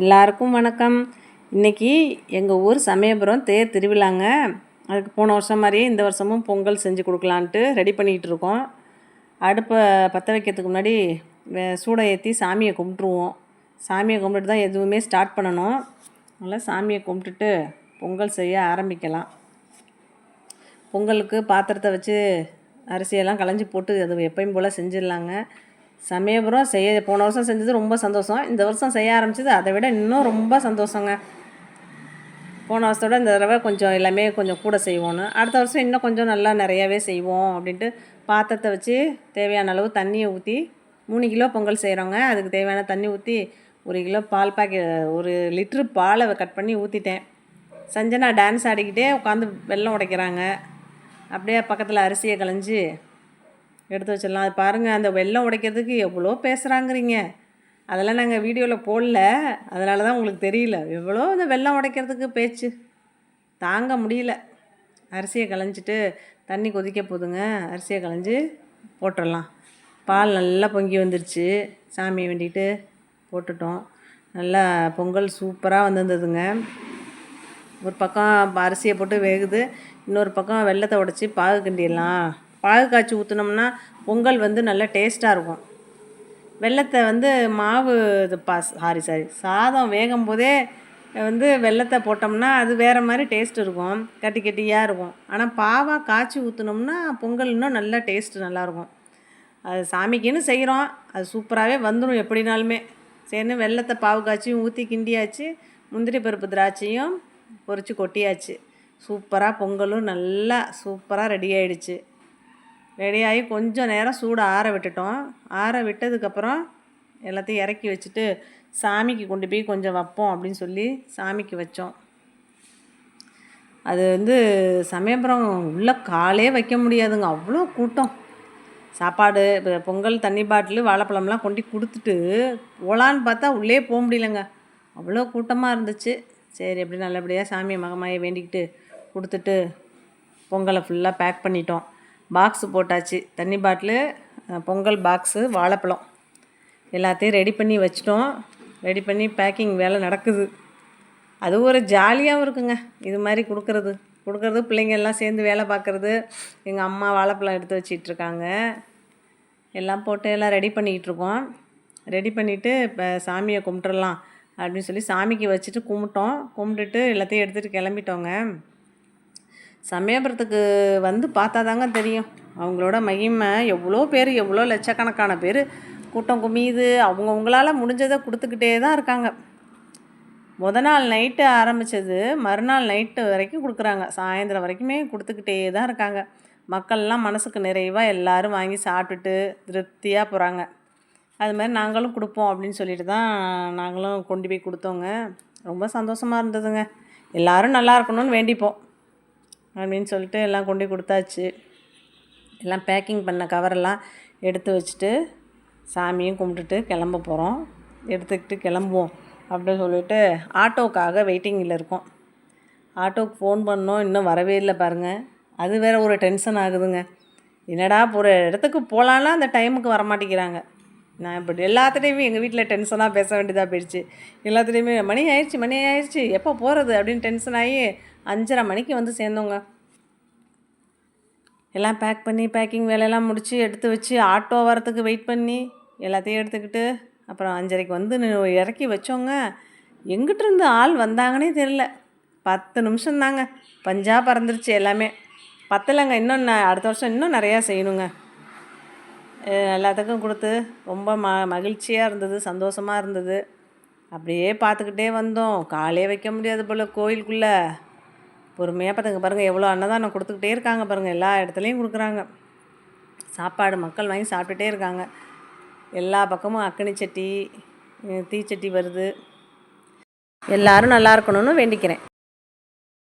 எல்லாருக்கும் வணக்கம். இன்றைக்கி எங்கள் ஊர் சமயபுரம் தேர் திருவிழாங்க. அதுக்கு போன வருஷம் மாதிரியே இந்த வருஷமும் பொங்கல் செஞ்சு கொடுக்கலான்ட்டு ரெடி பண்ணிக்கிட்டு இருக்கோம். அடுப்பை பற்ற வைக்கிறதுக்கு முன்னாடி சூடை ஏற்றி சாமியை கும்பிட்ருவோம் சாமியை கும்பிட்டுட்டு தான் எதுவுமே ஸ்டார்ட் பண்ணணும். அதனால் சாமியை கும்பிட்டுட்டு பொங்கல் செய்ய ஆரம்பிக்கலாம். பொங்கலுக்கு பாத்திரத்தை வச்சு அரிசியெல்லாம் களைஞ்சி போட்டு அது எப்பயும் போல் செஞ்சிடலாங்க. சமயபுரம் செய்ய போன வருஷம் செஞ்சது ரொம்ப சந்தோஷம். இந்த வருஷம் செய்ய ஆரம்பிச்சது அதை விட இன்னும் ரொம்ப சந்தோஷங்க. போன வருஷத்தோட இந்த தடவை கொஞ்சம் எல்லாமே கொஞ்சம் கூட செய்வோன்னு அடுத்த வருஷம் இன்னும் கொஞ்சம் நல்லா நிறையாவே செய்வோம் அப்படின்ட்டு பாத்திரத்தை வச்சு தேவையான அளவு தண்ணியை ஊற்றி மூணு கிலோ பொங்கல் செய்கிறோங்க அதுக்கு தேவையான தண்ணி ஊற்றி ஒரு கிலோ பால் பாக்கெட் ஒரு லிட்ரு பாலை கட் பண்ணி ஊற்றிட்டேன் சஞ்சனா டான்ஸ் ஆடிக்கிட்டே உட்காந்து வெள்ளம் உடைக்கிறாங்க. அப்படியே பக்கத்தில் அரிசியை களைஞ்சி எடுத்து வச்சிடலாம். அது பாருங்கள் அந்த வெள்ளம் உடைக்கிறதுக்கு எவ்வளோ பேசுகிறாங்கிறீங்க அதெல்லாம் நாங்கள் வீடியோவில் போடல. அதனால தான் உங்களுக்கு தெரியல. எவ்வளோ இந்த வெள்ளம் உடைக்கிறதுக்கு பேச்சு. தாங்க முடியல. அரிசியை களைஞ்சிட்டு தண்ணி கொதிக்க போதுங்க. அரிசியை களைஞ்சி போட்டுடலாம். பால் நல்லா பொங்கி வந்துருச்சு. சாமியை வேண்டிட்டு போட்டுட்டோம். நல்லா பொங்கல் சூப்பராக வந்திருந்ததுங்க. ஒரு பக்கம் அரிசியை போட்டு வேகுது. இன்னொரு பக்கம் வெள்ளத்தை உடச்சி பாகு கிண்டிடலாம். பாகு காய்ச்சி ஊற்றினோம்னா பொங்கல் வந்து நல்லா டேஸ்ட்டாக இருக்கும். வெள்ளத்தை வந்து மாவு இது பா சாரி சாரி சாதம் வேகும் போதே வந்து வெள்ளத்தை போட்டோம்னா அது வேறு மாதிரி டேஸ்ட் இருக்கும். கட்டி கட்டியாக இருக்கும். ஆனால் பாவாக காய்ச்சி ஊற்றினோம்னா பொங்கல் இன்னும் நல்லா டேஸ்ட்டு நல்லாயிருக்கும் அது சாமிக்குன்னு செய்கிறோம் அது சூப்பராகவே வந்துடும் எப்படினாலுமே. சரின்னு வெள்ளத்தை பாவு காய்ச்சியும் ஊற்றி கிண்டியாச்சு. முந்திரி பருப்பு திராட்சையும் பொரித்து கொட்டியாச்சு. சூப்பராக பொங்கலும் நல்லா சூப்பராக ரெடி ஆகிடுச்சு ரெடியாகி கொஞ்சம் நேரம் சூடாக ஆற விட்டுட்டோம். ஆற விட்டதுக்கப்புறம் எல்லாத்தையும் இறக்கி வச்சுட்டு சாமிக்கு கொண்டு போய் கொஞ்சம் வைப்போம் அப்படின்னு சொல்லி சாமிக்கு வச்சோம். அது வந்து சமயபுரம் உள்ள காலே வைக்க முடியாதுங்க. அவ்வளோ கூட்டம். சாப்பாடு இப்போ பொங்கல் தண்ணி பாட்டிலு வாழைப்பழம்லாம் கொண்டு கொடுத்துட்டு போகலான்னு பார்த்தா உள்ளே போக முடியலங்க. அவ்வளோ கூட்டமாக இருந்துச்சு. சரி அப்படி நல்லபடியாக சாமியை மகமாயை வேண்டிக்கிட்டு கொடுத்துட்டு பொங்கலை ஃபுல்லாக பேக் பண்ணிட்டோம். பாக்ஸு போட்டாச்சு. தண்ணி பாட்டிலு பொங்கல் பாக்ஸு வாழைப்பழம். எல்லாத்தையும் ரெடி பண்ணி வச்சிட்டோம். ரெடி பண்ணி பேக்கிங் வேலை நடக்குது. அது ஒரு ஜாலியாகவும் இருக்குங்க. இது மாதிரி கொடுக்குறது. கொடுக்குறது பிள்ளைங்க எல்லாம் சேர்ந்து வேலை பார்க்குறது. எங்கள் அம்மா வாழைப்பழம் எடுத்து வச்சிட்ருக்காங்க எல்லாம் போட்டு எல்லாம் ரெடி பண்ணிக்கிட்டு இருக்கோம். ரெடி பண்ணிவிட்டு இப்போ சாமியை கும்பிட்டுடலாம் அப்படின்னு சொல்லி சாமிக்கு வச்சுட்டு கும்பிட்டோம். கும்பிட்டுட்டு எல்லாத்தையும் எடுத்துகிட்டு கிளம்பிட்டோங்க. சமயபுரத்துக்கு வந்து பார்த்தா தாங்க தெரியும். அவங்களோட மகிமை எவ்வளோ பேர் எவ்வளோ லட்சக்கணக்கான பேர் கூட்டம் குமியுது. அவங்கவுங்களால் முடிஞ்சதை கொடுத்துக்கிட்டே தான் இருக்காங்க. முத நாள் நைட்டு ஆரம்பித்தது மறுநாள் நைட்டு வரைக்கும் கொடுக்குறாங்க. சாயந்தரம் வரைக்குமே கொடுத்துக்கிட்டே தான் இருக்காங்க. மக்கள்லாம் மனசுக்கு நிறைவாக எல்லோரும் வாங்கி சாப்பிட்டுட்டு திருப்தியாக போகிறாங்க அது மாதிரி நாங்களும் கொடுப்போம் அப்படின்னு சொல்லிட்டு தான் நாங்களும் கொண்டு போய் கொடுத்தோங்க. ரொம்ப சந்தோஷமாக இருந்ததுங்க. எல்லோரும் நல்லா இருக்கணும்னு வேண்டிப்போம். அப்படின்னு சொல்லிட்டு எல்லாம் கொண்டு கொடுத்தாச்சு. எல்லாம் பேக்கிங் பண்ண கவரெல்லாம் எடுத்து வச்சுட்டு சாமியும் கும்பிட்டுட்டு கிளம்ப போகிறோம் எடுத்துக்கிட்டு கிளம்புவோம் அப்படின்னு சொல்லிட்டு ஆட்டோக்காக வெயிட்டிங்கில் இருக்கோம். ஆட்டோக்கு ஃபோன் பண்ணோம் இன்னும் வரவே இல்லை பாருங்கள் அது வேற ஒரு டென்ஷன் ஆகுதுங்க. என்னடா ஒரு இடத்துக்கு போகலான்னா அந்த டைமுக்கு வர மாட்டேங்கிறாங்க. நான் இப்படி எல்லாத்துலேயுமே எங்கள் வீட்டில் டென்ஷனாக பேச வேண்டியதாக போயிடுச்சு. எல்லாத்துலேயுமே மணி ஆயிடுச்சு மணி ஆயிடுச்சு எப்போ போகிறது அப்படின்னு டென்ஷன் ஆகி அஞ்சரை மணிக்கு வந்து சேர்ந்தோங்க. எல்லாம் பேக் பண்ணி பேக்கிங் வேலையெல்லாம் முடித்து எடுத்து வச்சு ஆட்டோ வரத்துக்கு வெயிட் பண்ணி எல்லாத்தையும் எடுத்துக்கிட்டு அப்புறம் அஞ்சரைக்கு வந்து இறக்கி வச்சோங்க. எங்கிட்டிருந்து ஆள் வந்தாங்கன்னே தெரில பத்து நிமிஷம் தாங்க பஞ்சாக பறந்துருச்சு எல்லாமே. பத்தலைங்க இன்னும் நான் அடுத்த வருஷம் இன்னும் நிறையா செய்யணுங்க. எல்லாத்துக்கும் கொடுத்து ரொம்ப ம மகிழ்ச்சியாக இருந்தது சந்தோஷமாக இருந்தது. அப்படியே பார்த்துக்கிட்டே வந்தோம். காலே வைக்க முடியாது போல் கோயிலுக்குள்ளே. பொறுமையாக பார்த்துங்க பாருங்கள் எவ்வளோ அன்னதானம் கொடுத்துக்கிட்டே இருக்காங்க பாருங்கள் எல்லா இடத்துலையும் கொடுக்குறாங்க. சாப்பாடு மக்கள் வாங்கி சாப்பிட்டுட்டே இருக்காங்க. எல்லா பக்கமும் அக்கனி சட்டி தீச்சட்டி வருது. எல்லாரும் நல்லா இருக்கணும்னு வேண்டிக்கிறேன்.